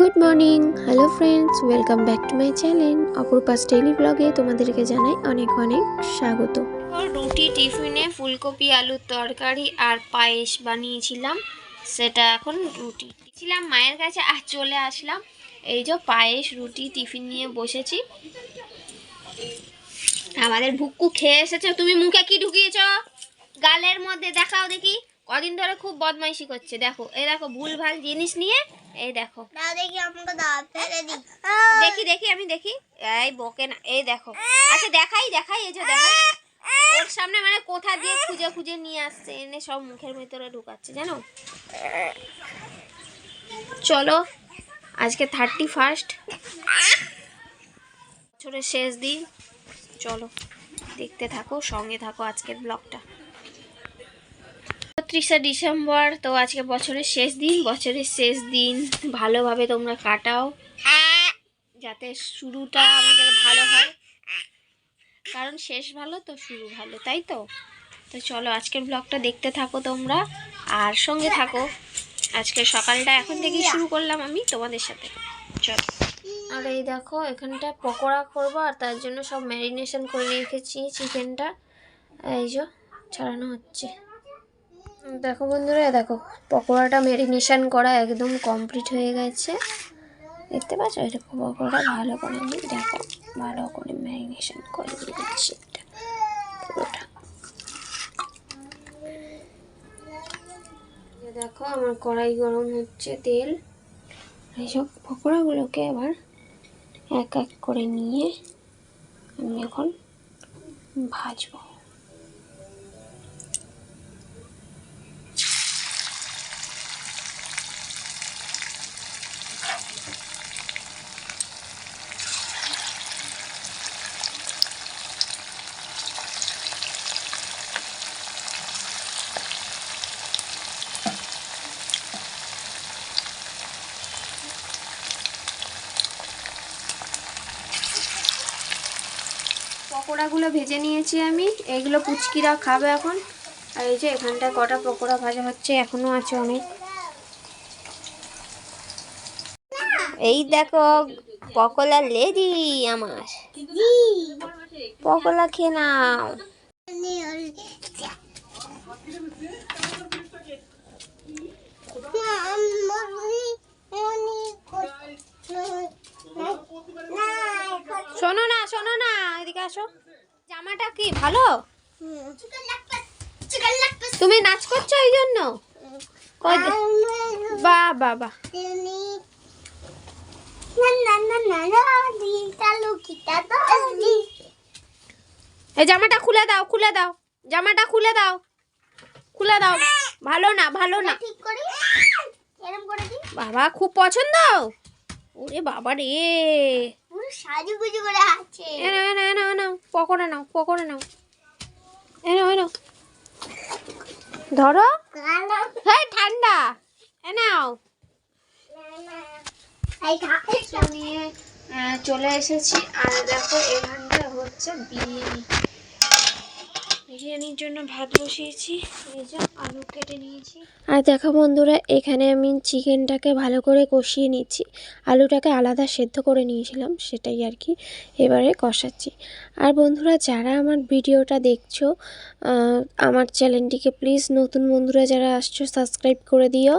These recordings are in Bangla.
Good morning hello friends welcome back to my channel Aparupa's daily ব্লগে তোমাদেরকে জানাই অনেক অনেক স্বাগত। রুটি টিফিনে ফুলকপি, আলুর তরকারি আর পায়েস বানিয়েছিলাম। সেটা এখন রুটি। ছিলাম মায়ের কাছে আর চলে আসলাম। এই যে পায়েস, রুটি, টিফিন নিয়ে বসেছি। আমাদের ভুক্কু খেয়ে এসেছে। তুমি মুখে কি ঢুকিয়েছ? গালের মধ্যে দেখাও দেখি। কদিন ধরে খুব বদমাইশি করছে দেখো। এই দেখো ভুলভাল জিনিস নিয়ে এই দেখো। দেখি আমাকে দেখি দেখি আমি দেখি। এই বকে না এই দেখো। আচ্ছা দেখাই দেখাই এই যে দেখাই ওর সামনে মানে কোথা দিয়ে খুঁজে খুঁজে নিয়ে আসছে এনে সব মুখের ভেতরে ঢুকাচ্ছে জানো? চলো আজকে থার্টি ফার্স্ট বছরের শেষ দিন। চলো দেখতে থাকো সঙ্গে থাকো আজকের ব্লগটা একত্রিশে ডিসেম্বর, তো আজকে বছরের শেষ দিন। বছরের শেষ দিন, ভালোভাবে তোমরা কাটাও, যাতে শুরুটা আমাদের ভালো হয়। কারণ শেষ ভালো তো শুরু ভালো, তাই তো? তো চলো আজকের ব্লগটা দেখতে থাকো তোমরা, আর সঙ্গে থাকো। আজকে সকালটা এখন থেকেই শুরু করলাম আমি তোমাদের সাথে। চলো। আর এই দেখো, এখানটা পকোড়া করব, আর তার জন্য সব ম্যারিনেশন করে রেখেছি চিকেনটা। এই যে, ছাড়ানো হচ্ছে। দেখো বন্ধুরা, দেখো, পকোড়াটা ম্যারিনেশন করা একদম কমপ্লিট হয়ে গেছে। দেখতে পাচ্ছ? এরকম পকোড়া ভালো করে আমি দেখো, ভালো করে ম্যারিনেশন করে দিচ্ছি এটা দেখো, আমার কড়াই গরম হচ্ছে, তেল। এইসব পকোড়াগুলোকে আবার এক এক করে নিয়ে আমি এখন ভাজবো। পকোড়াগুলো ভেজে নিয়েছি আমি এগুলো পুচকিরা খাবে এখন আর এই যে এখানটায় কটা পকোড়া ভাজা হচ্ছে এখনও আছে অনেক এই দেখো পকোলা লেডি আমার পকোড়া খেয়ে নাও শোনো না শোনো না এদিকে আসো। জামাটা কি ভালো? তুমি নাচ করছ এই জন্য? বা বাবা এই জামাটা খুলে দাও খুলে দাও। জামাটা খুলে দাও। খুলে দাও। ভালো না ভালো না। বাবা খুব পছন্দ? ওরে বাবা রে পুরো সাজুগুজু করে আছে। এনো এনো এনো পকোড়া নাও পকোড়া নাও। এনো এনো ধরো। হ্যাঁ ঠান্ডা। এ নাও। এই খা নিয়ে চলে এসেছি। আর দেখো এখানটা হচ্ছে বিরিয়ানি। বিরিয়ানির জন্য ভাত বসিয়েছি আলু কেটে নিয়েছি। আর দেখো বন্ধুরা, এখানে আমি চিকেনটাকে ভালো করে কষিয়ে নিচ্ছি আলুটাকে আলাদা সেদ্ধ করে নিয়েছিলাম, সেটাই আর কি এবারে কষাচ্ছি। আর বন্ধুরা, যারা আমার ভিডিওটা দেখছ আমার চ্যানেলটিকে প্লিজ নতুন বন্ধুরা যারা আসছো, সাবস্ক্রাইব করে দিও।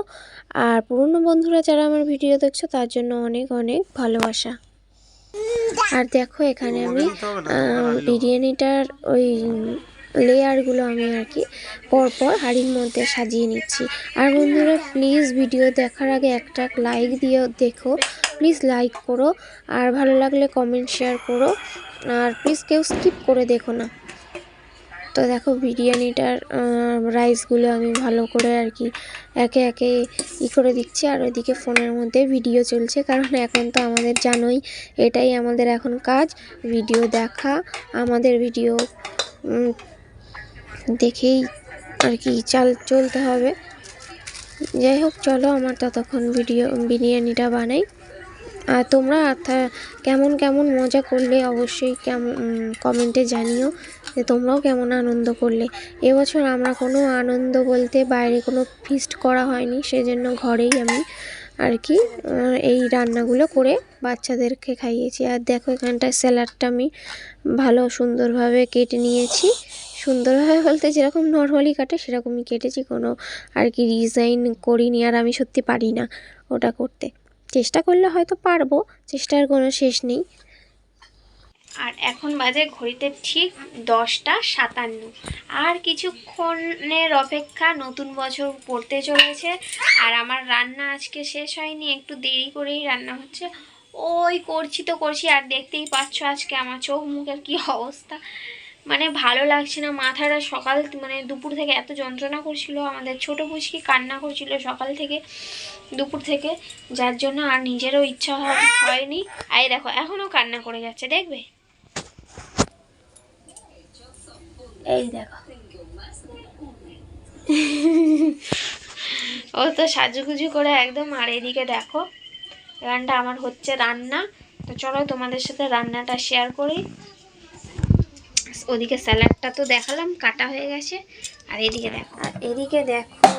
আর পুরনো বন্ধুরা যারা আমার ভিডিও দেখছ, তার জন্য অনেক অনেক ভালোবাসা। আর দেখো, এখানে আমি বিরিয়ানিটার ওই লেয়ারগুলো আমি আর কি পরপর হাঁড়ির মধ্যে সাজিয়ে নিচ্ছি। আর বন্ধুরা প্লিজ ভিডিও দেখার আগে একটা লাইক দিয়ে দেখো। প্লিজ লাইক করো। আর ভালো লাগলে কমেন্ট শেয়ার করো। আর প্লিজ কেউ স্কিপ করে দেখো না। তো দেখো, বিরিয়ানিটার রাইসগুলো আমি ভালো করে আর কি একে একে ই করে দিচ্ছি। আর ওইদিকে ফোনের মধ্যে ভিডিও চলছে। কারণ এখন তো আমাদের জানোই, এটাই আমাদের এখন কাজ ভিডিও দেখা। আমাদের ভিডিও দেখেই আর কি চাল চলতে হবে। যাই হোক, চলো আমার ততক্ষণ ভিডিও বিরিয়ানিটা বানাই। আর তোমরা কেমন কেমন মজা করলে অবশ্যই কেমন কমেন্টে জানিও যে তোমরাও কেমন আনন্দ করলে। এবছর আমরা কোনো আনন্দ বলতে বাইরে কোনো ফিস্ট করা হয়নি, সেজন্য ঘরেই আমি আর কি এই রান্নাগুলো করে বাচ্চাদেরকে খাইয়েছি। আর দেখো এখানটায় স্যালাডটা আমি ভালো সুন্দরভাবে কেটে নিয়েছি। সুন্দরভাবে বলতে যেরকম নর্মালি কাটে, সেরকমই কেটেছি। কোনো আর কি ডিজাইন করিনি আর আমি সত্যি পারি না ওটা করতে। চেষ্টা করলে হয়তো পারব, চেষ্টার কোনো শেষ নেই। আর এখন বাজে ঘড়িতে ঠিক দশটা সাতান্ন। আর কিছুক্ষণের অপেক্ষা নতুন বছর পড়তে চলেছে আর আমার রান্না আজকে শেষ হয়নি, একটু দেরি করেই রান্না হচ্ছে। ওই করছি তো করছি, আর দেখতেই পাচ্ছ আজকে আমার চোখ মুখের কি অবস্থা। মানে ভালো লাগছে না। মাথাটা সকাল মানে দুপুর থেকে এত যন্ত্রণা করছিল আমাদের। ছোট পুচকি কান্না করছিল সকাল থেকে, দুপুর থেকে। যার জন্য আর নিজেরও ইচ্ছা হয়- হয়নি। আই দেখো এখনও কান্না করে যাচ্ছে, দেখবে? এই দেখো। ও তো সাজুগুজু করে একদম, আর এদিকে দেখো এখানটা আমার হচ্ছে রান্না। তো চলো তোমাদের সাথে রান্নাটা শেয়ার করি। ওদিকে স্যালাডটা তো দেখালাম, কাটা হয়ে গেছে। আর এদিকে দেখো। আর এদিকে দেখো,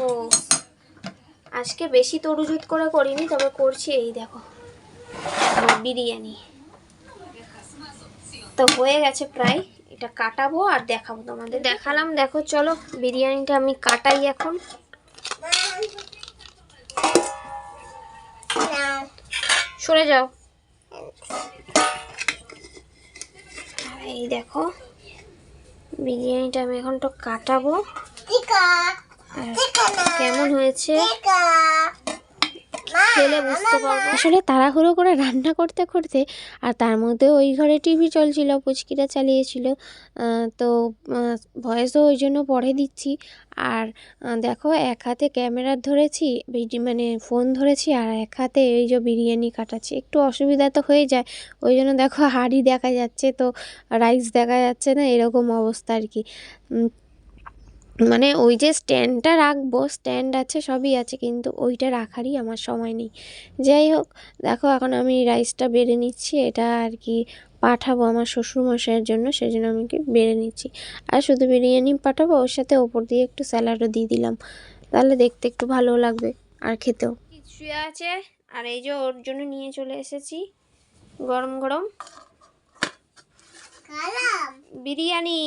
আজকে বেশি তরুজুত করে করিনি, তবে করছি এই দেখো বিরিয়ানি। তো হয়ে গেছে প্রায়, এটা কাটাবো আর দেখাবো তোমাদের। দেখালাম, দেখো, চলো, বিরিয়ানিটা আমি কাটাই এখন। সরে যাও। এই দেখো বিরিয়ানিটা আমি এখন তো কাটাবো। কেমন হয়েছে? খেলে বুঝতে পারব। আসলে তাড়াহুড়ো করে রান্না করতে করতে আর তার মধ্যে ওই ঘরে টিভি চলছিল পুচকিটা চালিয়েছিল তো ভয়েসও ওই জন্য পরে দিচ্ছি। আর দেখো এক হাতে ক্যামেরা ধরেছি মানে ফোন ধরেছি আর এক হাতে এই যে বিরিয়ানি কাটাচ্ছি। একটু অসুবিধা তো হয়ে যায় ওই জন্য দেখো হাঁড়ি দেখা যাচ্ছে তো রাইস দেখা যাচ্ছে না এরকম অবস্থা আর কি। মানে ওই যে স্ট্যান্ডটা রাখব স্ট্যান্ড আছে সবই আছে কিন্তু ওইটা রাখারই আমার সময় নেই। যাই হোক দেখো এখন আমি রাইসটা বেড়ে নিচ্ছি এটা আর কি পাঠাবো আমার শ্বশুরমশাইয়ের জন্য সেই জন্য আমি কি বেড়ে নিচ্ছি। আর শুধু বিরিয়ানি পাঠাবো ওর সাথে ওপর দিয়ে একটু স্যালাডও দিয়ে দিলাম। তাহলে দেখতে একটু ভালো লাগবে আর খেতেও। শুয়ে আছে আর এই যে ওর জন্য নিয়ে চলে এসেছি গরম গরম। বিরিয়ানি।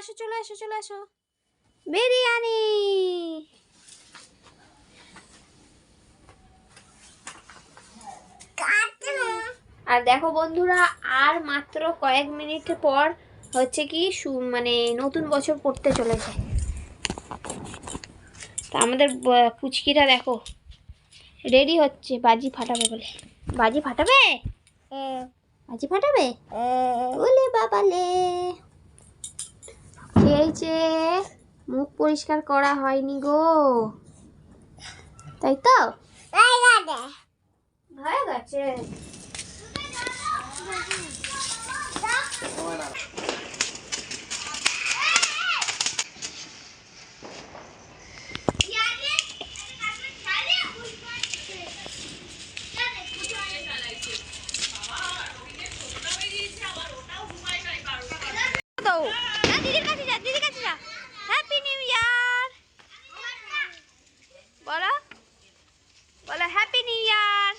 আসো চলে আসো চলে আসো। বিরিয়ানি। আর দেখো বন্ধুরা আর মাত্র কয়েক মিনিট পর হচ্ছে কি মানে নতুন বছর পড়তে চলেছে। তা আমাদের পুচকিটা দেখো রেডি হচ্ছে বাজি ফাটাবে বলে। বাজি ফাটাবে? বাজি ফাটাবে? ওলে বাবালে। খেয়েছে মুখ পরিষ্কার করা হয়নি গো। তাই তো? গেছে তো হ্যাঁ দিদির কাছে যা দিদির কাছে যা হ্যাপি নিউ ইয়ার বলো বলো হ্যাপি নিউ ইয়ার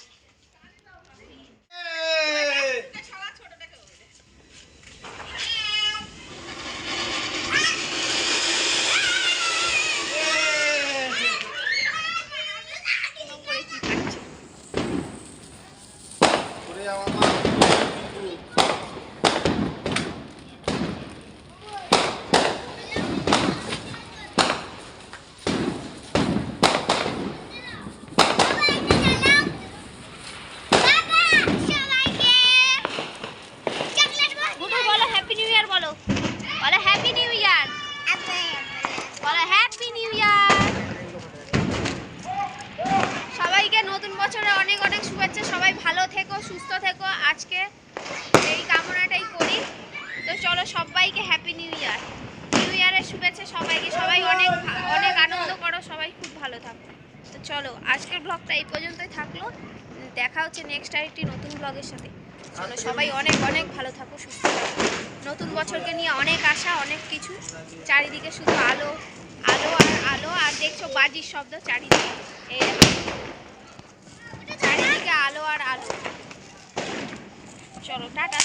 গুডু বলো হ্যাপি নিউ ইয়ার বলো বলো হ্যাপি নিউ ইয়ার বলো হ্যাপি নিউ ইয়ার সবাইকে নতুন বছরে অনেক সবাই ভালো থেকো, সুস্থ থেকো। আজকে এই কামনাটাই করি। তো চলো সবাইকে হ্যাপি নিউ ইয়ার নিউ ইয়ারের শুভেচ্ছা সবাইকে। সবাই অনেক অনেক আনন্দ করো, সবাই খুব ভালো থাকো। তো চলো, আজকের ব্লগটা এই পর্যন্তই থাকল। দেখা হচ্ছে নেক্সট আরেকটি নতুন ব্লগের সাথে। চলো সবাই অনেক অনেক ভালো থাকো, সুস্থ থাকো। নতুন বছরকে নিয়ে অনেক আশা, অনেক কিছু। চারিদিকে শুধু আলো আলো আর আলো আর দেখছ বাজির শব্দ, চারিদিকে। এই আর আলু চলো টাটা।